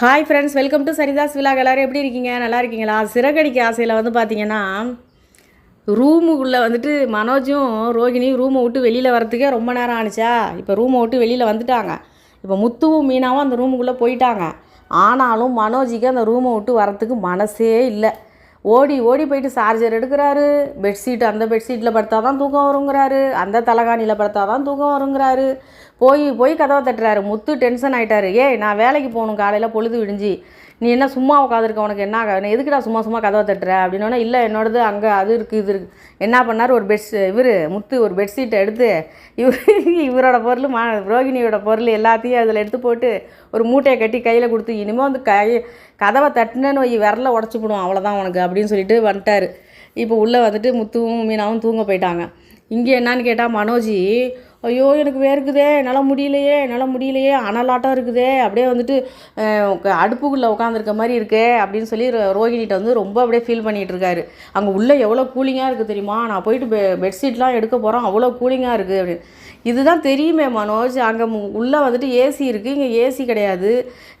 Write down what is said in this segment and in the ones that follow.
Hi friends welcome to சரிதாஸ் விழா எல்லோரும் எப்படி இருக்கீங்க? நல்லா இருக்கீங்களா? சிறகடிக்க ஆசையில் வந்து பார்த்தீங்கன்னா ரூமுக்குள்ளே வந்துட்டு மனோஜும் ரோகிணியும் ரூமை விட்டு வெளியில் வரத்துக்கே ரொம்ப நேரம் ஆணுச்சா? இப்போ ரூமை விட்டு வெளியில் வந்துட்டாங்க. இப்போ முத்துவும் மீனாவும் அந்த ரூமுக்குள்ளே போயிட்டாங்க. ஆனாலும் மனோஜிக்கு அந்த ரூமை விட்டு வரத்துக்கு மனசே இல்லை. ஓடி ஓடி போயிட்டு சார்ஜர் எடுக்கிறாரு. பெட்ஷீட் அந்த பெட்ஷீட்டில் படுத்தா தான் தூக்கம் வருங்கிறாரு. அந்த தலகாணியில் படுத்தா தான் தூக்கம் வருங்கிறாரு. போய் போய் கதவை தட்டுறாரு. முத்து டென்ஷன் ஆகிட்டாரு ஏய் நான் வேலைக்கு போகணும். காலையில் பொழுது விடிஞ்சு. நீ என்ன சும்மா உட்காந்துருக்க உனக்கு என்ன எதுக்குடா சும்மா சும்மா கதவை தட்டுற? அப்படின்னா இல்லை என்னோடது அங்கே அது இருக்குது இது இருக்குது என்ன பண்ணார்? ஒரு பெட்ஸ் இவர் முத்து ஒரு பெட்ஷீட்டை எடுத்து இவர் இவரோட பொருள் மா ரோகிணியோட பொருள் எல்லாத்தையும் அதில் எடுத்து போட்டு ஒரு மூட்டையை கட்டி கையில் கொடுத்து இனிமேல் வந்து கை கதவை தட்டுனேன்னு வை விரல உடச்சி போடுவோம் அவ்வளோதான் உனக்கு அப்படின்னு சொல்லிட்டு வந்துட்டார். இப்போ உள்ளே வந்துட்டு முத்துவும் மீனாவும் தூங்க போயிட்டாங்க. இங்கே என்னான்னு கேட்டால் மனோஜி ஐயோ எனக்கு வேர்க்குதே என்னால் முடியலையே என்னால் முடியலையே அனலாட்டம் இருக்குதே அப்படியே வந்துட்டு அடுப்புக்குள்ளே உட்காந்துருக்க மாதிரி இருக்கே அப்படின்னு சொல்லி ரோ- ரோகிணிகிட்ட வந்து ரொம்ப அப்படியே ஃபீல் பண்ணிகிட்டு இருக்காரு. அங்கே உள்ளே எவ்வளோ கூலிங்காக இருக்குது தெரியுமா? நான் போயிட்டு பெ பெட்ஷீட்லாம் எடுக்க போகிறோம் அவ்வளோ கூலிங்காக இருக்குது அப்படின்னு. இதுதான் தெரியுமே மனோஜ். அங்கே உள்ளே வந்துட்டு ஏசி இருக்குது இங்கே ஏசி கிடையாது.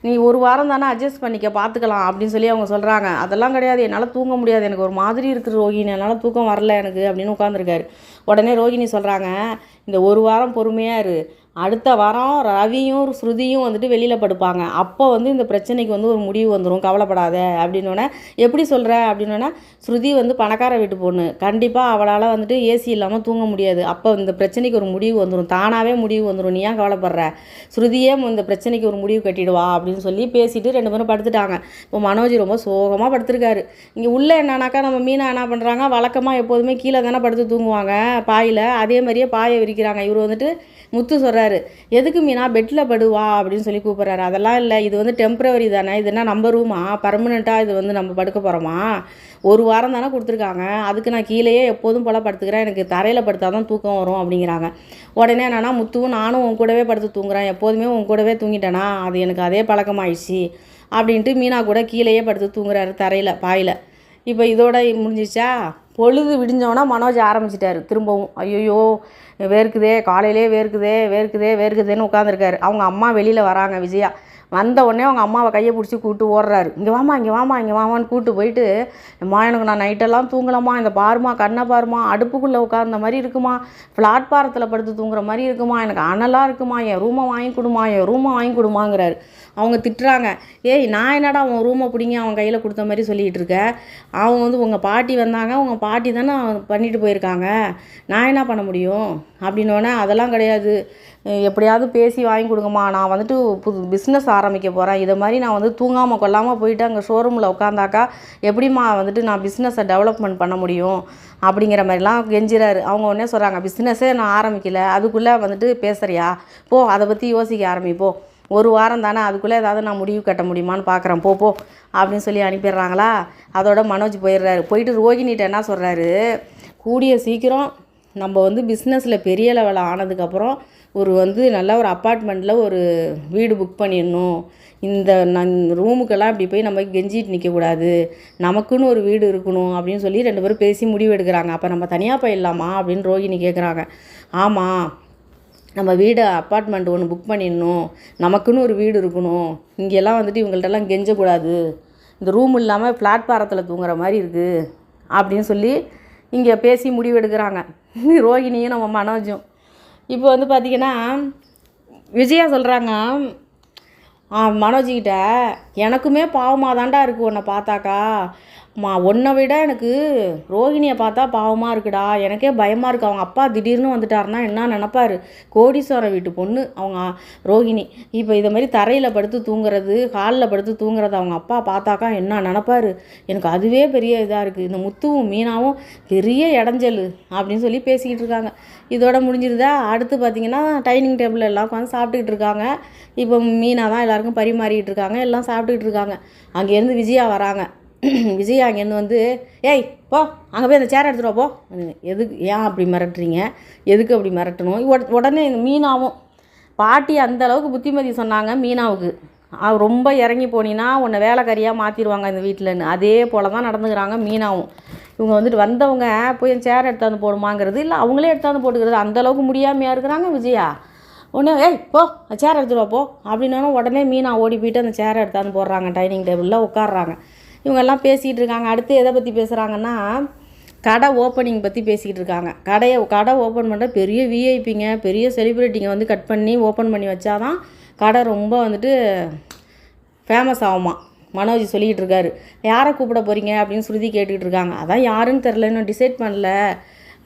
நீ ஒரு வாரம் தானே அட்ஜஸ்ட் பண்ணிக்க பார்த்துக்கலாம் அப்படின்னு சொல்லி அவங்க சொல்கிறாங்க அதெல்லாம் கிடையாது. என்னால் தூங்க முடியாது. எனக்கு ஒரு மாதிரி இருக்குது ரோகிணி. என்னால் தூக்கம் வரல எனக்கு அப்படின்னு உட்காந்துருக்காரு உடனே ரோகிணி சொல்கிறாங்க இந்த ஒரு வாரம் பொறுமையாக இரு. அடுத்த வாரம் ரவியும் ஸ்ருதியும் வந்துட்டு வெளியில் படுப்பாங்க. அப்போ வந்து இந்த பிரச்சனைக்கு வந்து ஒரு முடிவு வந்துடும் கவலைப்படாத. அப்படின்னோடனே எப்படி சொல்கிற அப்படின்னோடனே ஸ்ருதி வந்து பணக்கார வீட்டு பொண்ணு. கண்டிப்பாக அவளால் வந்துட்டு ஏசி இல்லாமல் தூங்க முடியாது. அப்போ இந்த பிரச்சனைக்கு ஒரு முடிவு வந்துடும் தானாகவே முடிவு வந்துடும் நீ ஏன் கவலைப்படுற? ஸ்ருதியே இந்த பிரச்சனைக்கு ஒரு முடிவு கட்டிடுவா. அப்படின்னு சொல்லி பேசிட்டு ரெண்டு பேரும் படுத்துட்டாங்க. இப்போ மனோஜ் ரொம்ப சோகமாக படுத்திருக்காரு. இங்கே உள்ளே என்னன்னாக்கா நம்ம மீனா என்ன பண்ணுறாங்க வழக்கமாக எப்போதுமே கீழே தானே படுத்து தூங்குவாங்க. பாயில் அதே மாதிரியே பாயை விரிக்கிறாங்க. இவர் வந்துட்டு முத்து சொல்கிறாரு எதுக்கு மீனா? பெட்டில் படுவா அப்படின்னு சொல்லி கூப்பிட்றாரு. அதெல்லாம் இல்லை. இது வந்து டெம்பரவரி தானே. இது என்ன நம்ம ரூமா? பர்மனெண்ட்டாக இது வந்து நம்ம படுக்க போகிறோமா ஒரு வாரம் தானே கொடுத்துருக்காங்க. அதுக்கு நான் கீழேயே எப்போதும் போல் படுத்துக்கிறேன். எனக்கு தரையில் படுத்தால் தான் தூக்கம் வரும் அப்படிங்கிறாங்க. உடனே என்னன்னா முத்துவும் நானும் உன் கூடவே படுத்து தூங்குறேன். எப்போதுமே உன் கூடவே தூங்கிட்டேனா? அது எனக்கு அதே பழக்கமாயிடுச்சு அப்படின்ட்டு மீனா கூட கீழேயே படுத்து தூங்குறாரு தரையில் பாயில் இப்போ இதோட முடிஞ்சிச்சா பொழுது விடிஞ்சோன்னா மனோஜ் ஆரம்பிச்சிட்டார். திரும்பவும் ஐயோ வேர்க்குதே காலையிலே வேர்க்குதே வேர்க்குதே வேர்க்குதேன்னு உட்காந்துருக்காரு அவங்க அம்மா வெளியில் வராங்க விஜயா. வந்த உடனே அவங்க அம்மாவை கையை பிடிச்சி கூப்பிட்டு ஓடுறாரு. இங்கே வாமா இங்கே வாமா இங்கே வாமான்னு கூப்பிட்டு போயிட்டு அம்மா எனக்கு நான் நைட்டெல்லாம் தூங்கலாமா இந்த பாருமா கண்ணை பாருமா அடுப்புக்குள்ளே உட்கார்ந்த மாதிரி இருக்குமா பிளாட்பாரத்தில் படுத்து தூங்குற மாதிரி இருக்குமா எனக்கு அனலாக இருக்குமா என் ரூமை வாங்கி கொடுமா என் ரூமை வாங்கி கொடுமாங்கிறாரு. அவங்க திட்டுறாங்க. ஏய் நான் என்னடா அவன் ரூமை பிடிங்க அவன் கையில் கொடுத்த மாதிரி சொல்லிகிட்டு இருக்க? அவங்க வந்து உங்கள் பாட்டி வந்தாங்க உங்கள் பாட்டி தானே பண்ணிட்டு போயிருக்காங்க. நான் என்ன பண்ண முடியும்? அப்படின்னோடனே அதெல்லாம் கிடையாது. எப்படியாவது பேசி வாங்கி கொடுங்கம்மா. நான் வந்துட்டு புது பிஸ்னஸ் ஆரம்பிக்க போகிறேன் இதை மாதிரி நான் வந்து தூங்காமல் கொள்ளாமல் போயிட்டு அங்கே ஷோரூமில் உட்காந்தாக்கா எப்படிம்மா வந்துட்டு நான் பிஸ்னஸை டெவலப்மெண்ட் பண்ண முடியும் அப்படிங்கிற மாதிரிலாம் கெஞ்சிறாரு. அவங்க உடனே சொல்கிறாங்க பிஸ்னஸே நான் ஆரம்பிக்கல. அதுக்குள்ளே வந்துட்டு பேசுகிறியா போ அதை பற்றி யோசிக்க ஆரம்பிப்போ. ஒரு வாரம் தானே அதுக்குள்ளே ஏதாவது நான் முடிவு கட்ட முடியுமான்னு பார்க்குறேன் போ போ. அப்படின்னு சொல்லி அனுப்பிடுறாங்களா? அதோட மனோஜ் போயிடுறாரு. போயிட்டு ரோகிணிகிட்ட என்ன சொல்கிறாரு கூடிய சீக்கிரம் நம்ம வந்து பிஸ்னஸில் பெரிய லெவலில் ஆனதுக்கப்புறம் ஒரு வந்து நல்ல ஒரு அப்பார்ட்மெண்ட்டில் ஒரு வீடு புக் பண்ணிடணும். இந்த நன் ரூமுக்கெல்லாம் இப்படி போய் நம்ம கெஞ்சிட்டு நிற்கக்கூடாது நமக்குன்னு ஒரு வீடு இருக்கணும் அப்படின்னு சொல்லி ரெண்டு பேரும் பேசி முடிவு எடுக்கிறாங்க. அப்போ நம்ம தனியாக போயிடலாமா அப்படின்னு ரோகிணி கேட்குறாங்க ஆமாம் நம்ம வீடு அப்பார்ட்மெண்ட் ஒன்று புக் பண்ணிடணும். நமக்குன்னு ஒரு வீடு இருக்கணும். இங்கெல்லாம் வந்துட்டு இவங்கள்ட்டெல்லாம் கெஞ்சக்கூடாது இந்த ரூம் இல்லாமல் பிளாட்பாரத்தில் தூங்குற மாதிரி இருக்குது அப்படின்னு சொல்லி இங்கே பேசி முடிவெடுக்கிறாங்க ரோகிணியும் நம்ம மனோஜும். இப்போ வந்து பார்த்திங்கன்னா விஜயா சொல்கிறாங்க மனோஜிக்கிட்ட எனக்குமே பாவமாக தாண்டா இருக்குது உன்னை பார்த்தாக்கா. மா உன்னை விட எனக்கு ரோகிணியை பார்த்தா பாவமாக இருக்குடா. எனக்கே பயமாக இருக்குது அவங்க அப்பா திடீர்னு வந்துட்டாருன்னா என்ன நினப்பாரு? கோடீஸ்வரன் வீட்டு பொண்ணு அவங்க ரோகிணி இப்போ இதை மாதிரி தரையில் படுத்து தூங்குறது காலில் படுத்து தூங்குறது அவங்க அப்பா பார்த்தாக்கா என்ன நினப்பாரு? எனக்கு அதுவே பெரிய இதாக இருக்குது இந்த முத்துவும் மீனாவும் பெரிய இடைஞ்சல் அப்படின்னு சொல்லி பேசிக்கிட்டு இருக்காங்க. இதோட முடிஞ்சிருதா? அடுத்து பார்த்தீங்கன்னா டைனிங் டேபிள் எல்லாம் உட்காந்து சாப்பிட்டுக்கிட்டு இருக்காங்க. இப்போ மீனா தான் எல்லாருக்கும் பரிமாறிக்கிட்டு இருக்காங்க. எல்லாம் சாப்பிட்டுக்கிட்டு இருக்காங்க. அங்கேருந்து விஜயா வராங்க. விஜயா அங்கேருந்து வந்து ஏய் போ அங்கே போய் அந்த சேர் எடுத்துகிட்டு வா, போ. எதுக்கு ஏன் அப்படி மிரட்டுறீங்க? எதுக்கு அப்படி மிரட்டணும்? உடனே இந்த மீனாவும் பாட்டி அந்த அளவுக்கு புத்திமதி சொன்னாங்க மீனாவுக்கு. ரொம்ப இறங்கி போனீன்னா உன்னை வேலைக்காரியாக மாற்றிடுவாங்க இந்த வீட்டில்னு அதே போல் தான் நடந்துக்கிறாங்க மீனாவும். இவங்க வந்துட்டு வந்தவங்க போய் சேர் எடுத்தாந்து போடுமாங்கிறது இல்லை அவங்களே எடுத்தாந்து போட்டுக்கிறது. அந்த அளவுக்கு முடியாமையாக இருக்கிறாங்க விஜயா? உடனே ஏய் போ சேர் எடுத்துகிட்டு போ. அப்படின்னாலும் உடனே மீனா ஓடி போயிட்டு அந்த சேரை எடுத்தாந்து போடுறாங்க டைனிங் டேபிளில் உட்காடுறாங்க இவங்கெல்லாம் பேசிகிட்டு இருக்காங்க அடுத்து எதை பற்றி பேசுகிறாங்கன்னா கடை ஓப்பனிங் பற்றி பேசிக்கிட்டு இருக்காங்க கடையை கடை ஓப்பன் பண்ணுற பெரிய விஐபிங்க பெரிய செலிப்ரிட்டிங்க வந்து கட் பண்ணி ஓப்பன் பண்ணி வச்சாதான் கடை ரொம்ப வந்துட்டு ஃபேமஸ் ஆகுமா? மனோஜ் சொல்லிக்கிட்டு இருக்காரு யாரை கூப்பிட போகிறீங்க அப்படின்னு ஸ்ருதி கேட்டுக்கிட்டு இருக்காங்க அதான் யாருன்னு தெரில இன்னும் டிசைட் பண்ணல.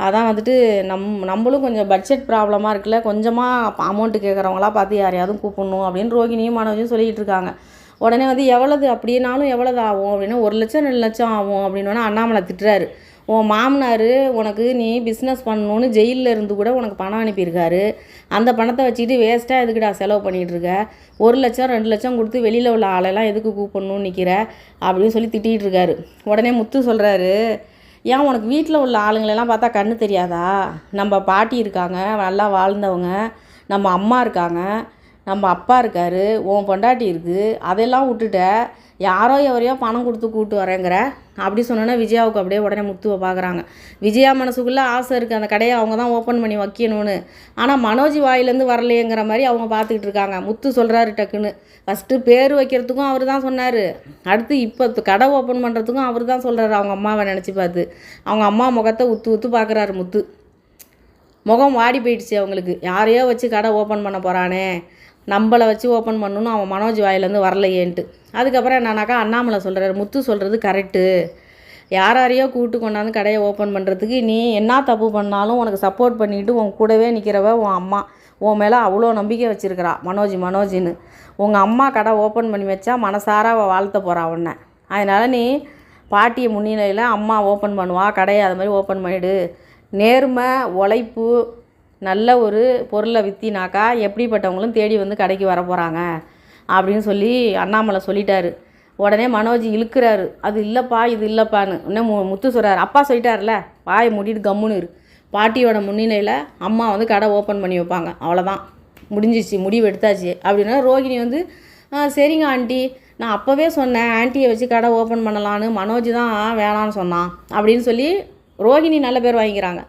அதான் வந்துட்டு நம் நம்மளும் கொஞ்சம் பட்ஜெட் ப்ராப்ளமாக இருக்குல்ல கொஞ்சமாக அமௌண்ட்டு கேட்குறவங்களா பார்த்து யாரையாவது கூப்பிடணும் அப்படின்னு ரோகிணியும் மனோஜும் சொல்லிக்கிட்டு இருக்காங்க உடனே வந்து எவ்வளவு அப்படின்னாலும் எவ்வளவு ஆகும் அப்படின்னா ஒரு லட்சம் ரெண்டு லட்சம் ஆகும் அப்படின்னு வேணா அண்ணாமலை திட்டுறாரு. உன் மாமனார் உனக்கு நீ பிஸ்னஸ் பண்ணணுன்னு ஜெயிலில் இருந்து கூட உனக்கு பணம் அனுப்பியிருக்காரு. அந்த பணத்தை வச்சுக்கிட்டு வேஸ்ட்டாக எதுக்குடா செலவு பண்ணிகிட்ருக்க ஒரு லட்சம் ரெண்டு லட்சம் கொடுத்து வெளியில் உள்ள ஆளெல்லாம் எதுக்கு கூப்பிடணும்னு நிற்கிற அப்படின்னு சொல்லி திட்டிகிட்டு இருக்காரு. உடனே முத்து சொல்கிறாரு ஏன் உனக்கு வீட்டில் உள்ள ஆளுங்களெல்லாம் பார்த்தா கண்ணு தெரியாதா? நம்ம பாட்டி இருக்காங்க நல்லா வாழ்ந்தவங்க நம்ம அம்மா இருக்காங்க நம்ம அப்பா இருக்காரு உன் பொண்டாட்டி இருக்குது அதெல்லாம் விட்டுட்ட யாரோ எவரையோ பணம் கொடுத்து கூப்பிட்டு வரேங்கிற. அப்படி சொன்னோன்னா விஜயாவுக்கு அப்படியே உடனே முத்துவை பார்க்குறாங்க. விஜயா மனசுக்குள்ளே ஆசை இருக்குது அந்த கடையை அவங்க தான் ஓப்பன் பண்ணி வைக்கணும்னு. ஆனால் மனோஜ் வாயிலேருந்து வரலையேங்கிற மாதிரி அவங்க பார்த்துக்கிட்டு இருக்காங்க. முத்து சொல்கிறாரு டக்குன்னு. ஃபஸ்ட்டு பேர் வைக்கிறதுக்கும் அவர் தான் சொன்னார். அடுத்து இப்போ கடை ஓப்பன் பண்ணுறதுக்கும் அவர் தான் சொல்கிறாரு அவங்க அம்மாவை நினச்சி பார்த்து. அவங்க அம்மா முகத்தை உத்து உத்து பார்க்குறாரு முத்து. முகம் வாடி போயிடுச்சு அவங்களுக்கு. யாரையோ வச்சு கடை ஓப்பன் பண்ண போகிறானே நம்மளை வச்சு ஓப்பன் பண்ணணும் அவன் மனோஜ் வாயிலேருந்து வரலையேன்ட்டு. அதுக்கப்புறம் என்னன்னாக்கா அண்ணாமலை சொல்கிறாரு முத்து சொல்கிறது கரெக்டு யாரையோ கூப்பிட்டு கொண்டாந்து கடையை ஓப்பன் பண்ணுறதுக்கு நீ என்ன தப்பு பண்ணாலும் உனக்கு சப்போர்ட் பண்ணிட்டு உன் கூடவே நிற்கிறவ உன் அம்மா உன் மேலே அவ்வளோ நம்பிக்கை வச்சுருக்கிறா மனோஜ் மனோஜின்னு. உங்கள் அம்மா கடை ஓப்பன் பண்ணி வச்சா மனசார அவள் வாழ்த்த போகிறா உன்னை. அதனால் நீ பாட்டியை முன்னிலையில் அம்மா ஓப்பன் பண்ணுவா கடையை அது மாதிரி ஓப்பன் பண்ணிவிடு நேர்மை உழைப்பு நல்ல ஒரு பொருளை விற்றினாக்கா எப்படிப்பட்டவங்களும் தேடி வந்து கடைக்கு வர போகிறாங்க அப்படின்னு சொல்லி அண்ணாமலை சொல்லிட்டாரு. உடனே மனோஜ் இழுக்கிறாரு. அது இல்லைப்பா இது இல்லைப்பான்னு. இன்னும் மு முத்து சொல்கிறாரு அப்பா சொல்லிட்டார்ல வாயை மூடிட்டு கம்முன்னு இரு. பாட்டியோட முன்னிலையில் அம்மா வந்து கடை ஓப்பன் பண்ணி வைப்பாங்க. அவ்வளோதான் முடிஞ்சிச்சு முடிவு எடுத்தாச்சு. அப்படின்னா ரோகிணி வந்து சரிங்க ஆண்டி. நான் அப்போவே சொன்னேன் ஆண்டியை வச்சு கடை ஓப்பன் பண்ணலான்னு. மனோஜ் தான் வேணான்னு சொன்னான். அப்படின்னு சொல்லி ரோகிணி நல்ல பேர் வாங்கிக்கிறாங்க.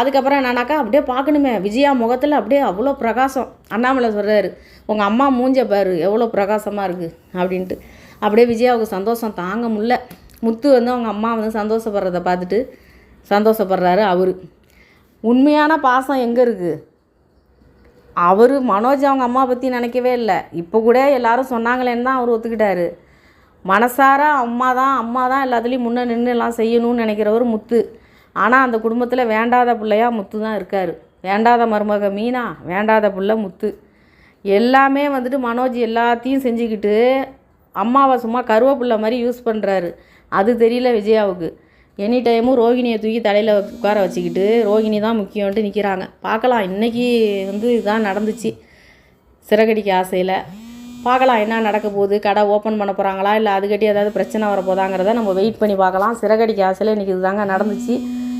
அதுக்கப்புறம் என்னன்னாக்கா அப்படியே பார்க்கணுமே. விஜயா முகத்தில் அப்படியே அவ்வளோ பிரகாசம். அண்ணாமலை சொல்கிறாரு உங்கள் அம்மா மூஞ்ச பாரு எவ்வளோ பிரகாசமாக இருக்குது அப்படின்ட்டு. அப்படியே விஜயாவுக்கு சந்தோஷம் தாங்க முடில முத்து வந்து அவங்க அம்மா வந்து சந்தோஷப்படுறத பார்த்துட்டு சந்தோஷப்படுறாரு அவர். உண்மையான பாசம் எங்கே இருக்குது அவர் மனோஜ் அவங்க அம்மா பற்றி நினைக்கவே இல்லை. இப்போ கூட எல்லாரும் சொன்னாங்களேன்னு தான் அவர் ஒத்துக்கிட்டாரு. மனசார அம்மா தான் அம்மா தான் எல்லாத்துலேயும் முன்னே நின்று எல்லாம் செய்யணும்னு நினைக்கிறவர் முத்து. ஆனால் அந்த குடும்பத்தில் வேண்டாத பிள்ளையா முத்து தான் இருக்கார். வேண்டாத மருமக மீனா வேண்டாத பிள்ளை முத்து. எல்லாமே வந்துட்டு மனோஜ் எல்லாத்தையும் செஞ்சுக்கிட்டு அம்மாவை சும்மா கருவேப்பிள்ளை மாதிரி யூஸ் பண்ணுறாரு அது தெரியல விஜயாவுக்கு. எனி டைமும் ரோகிணியை தூக்கி தலையில் உட்கார வச்சுக்கிட்டு ரோகிணி தான் முக்கியம்ன்ட்டு நிற்கிறாங்க பார்க்கலாம் இன்றைக்கி வந்து இதுதான் நடந்துச்சு. சிறகடிக்க ஆசையில். பார்க்கலாம் என்ன நடக்க போகுது? கடை ஓப்பன் பண்ண போகிறாங்களா இல்லை அதுக்கட்டி ஏதாவது பிரச்சனை வரப்போதாங்கிறத நம்ம வெயிட் பண்ணி பார்க்கலாம். சிறகடிக்க ஆசையில் இன்றைக்கி இதுதாங்க நடந்துச்சு.